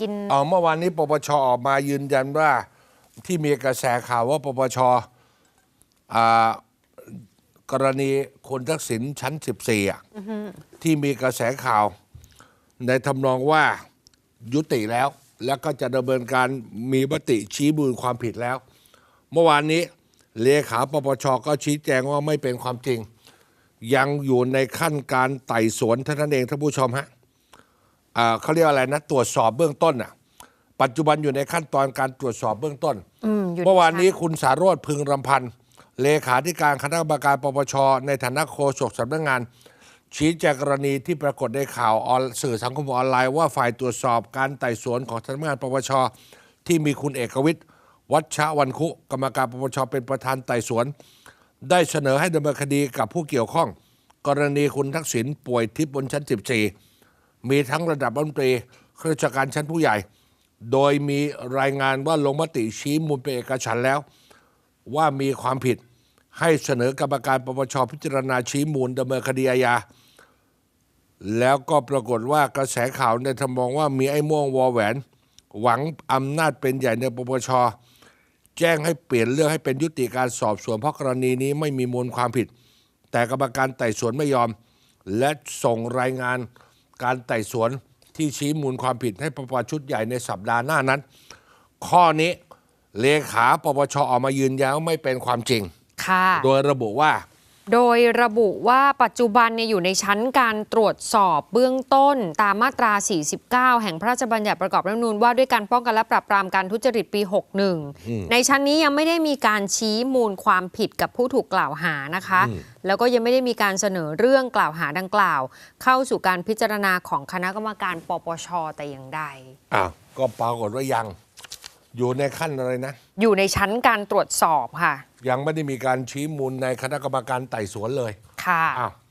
กินเอ่อเมื่อวานนี้ปปชออกมายืนยันว่าที่มีกระแสข่าวว่าปปชอ่ากรณีคุณทักษิณชั้น 14อะที่มีกระแสข่าว ในทำนองว่ายุติแล้ว แล้วก็จะดำเนินการมีมติชี้มูลความผิดแล้ว เมื่อวานนี้เลขาปปชก็ชี้แจงว่าไม่เป็นความจริง ยังอยู่ในขั้นการไต่สวนเท่านั้นเองท่านผู้ชมฮะ เขาเรียกอะไรนะตรวจสอบเบื้องต้นอะปัจจุบันอยู่ในขั้นตอนการตรวจสอบเบื้องต้นอืมอยู่ในเมื่อวานนี้ชั้คุณสารสพึงรำพันธ์เลขาธิการคณะกรรมการปปช ในฐานะโฆษกสำนักงาน ชี้แจงกรณีที่ปรากฏในข่าวออนสื่อสังคมออนไลน์ว่าฝ่ายตรวจสอบการไต่สวนของสำนักงานปปช ที่มีคุณเอกวิทย์วัชชะวันคุ กรรมการปปช เป็นประธานไต่สวน ได้เสนอให้ดำเนินคดีกับผู้เกี่ยวข้อง กรณีคุณทักษิณป่วยทิพย์บนชั้น 14 มีทั้งระดับรัฐมนตรีข้าราชการชั้นผู้ใหญ่ โดยมีรายงานว่าลงมติชี้มูลเป็นเอกฉันแล้ว ว่ามีความผิดให้เสนอกรรมการปปชพิจารณาชี้มูลดำเนินคดีอาญาแล้วก็ปรากฏว่ากระแสข่าวในทำนองว่ามีไอ้ม่วงวอแหวน หวังอำนาจเป็นใหญ่ในปปชแจ้งให้เปลี่ยนเรื่องให้เป็นยุติการสอบสวนเพราะกรณีนี้ไม่มีมูลความผิด แต่กรรมการไต่สวนไม่ยอม และส่งรายงาน การไต่สวนที่ชี้มูลความผิดให้ปปชชุดใหญ่ในสัปดาห์หน้านั้น ข้อนี้เลขาปปชออกมายืนยันว่าไม่เป็นความจริงค่ะโดยระบุว่า โดยระบุว่าปัจจุบันเนี่ยอยู่ในชั้นการตรวจสอบเบื้องต้นตามมาตรา 49 แห่งพระราชบัญญัติประกอบรัฐธรรมนูญว่าด้วยการป้องกันและปราบปรามการทุจริตปี 61 ในชั้นนี้ยังไม่ได้มีการชี้มูลความผิดกับผู้ถูกกล่าวหานะคะ แล้วก็ยังไม่ได้มีการเสนอเรื่องกล่าวหาดังกล่าว เข้าสู่การพิจารณาของคณะกรรมการปปชแต่อย่างใดอ้าวก็ปรากฏว่ายัง อยู่ในขั้นอะไรนะ อยู่ในชั้นการตรวจสอบค่ะ ยังไม่ได้มีการชี้มูลในคณะกรรมการไต่สวนเลยค่ะอ้าว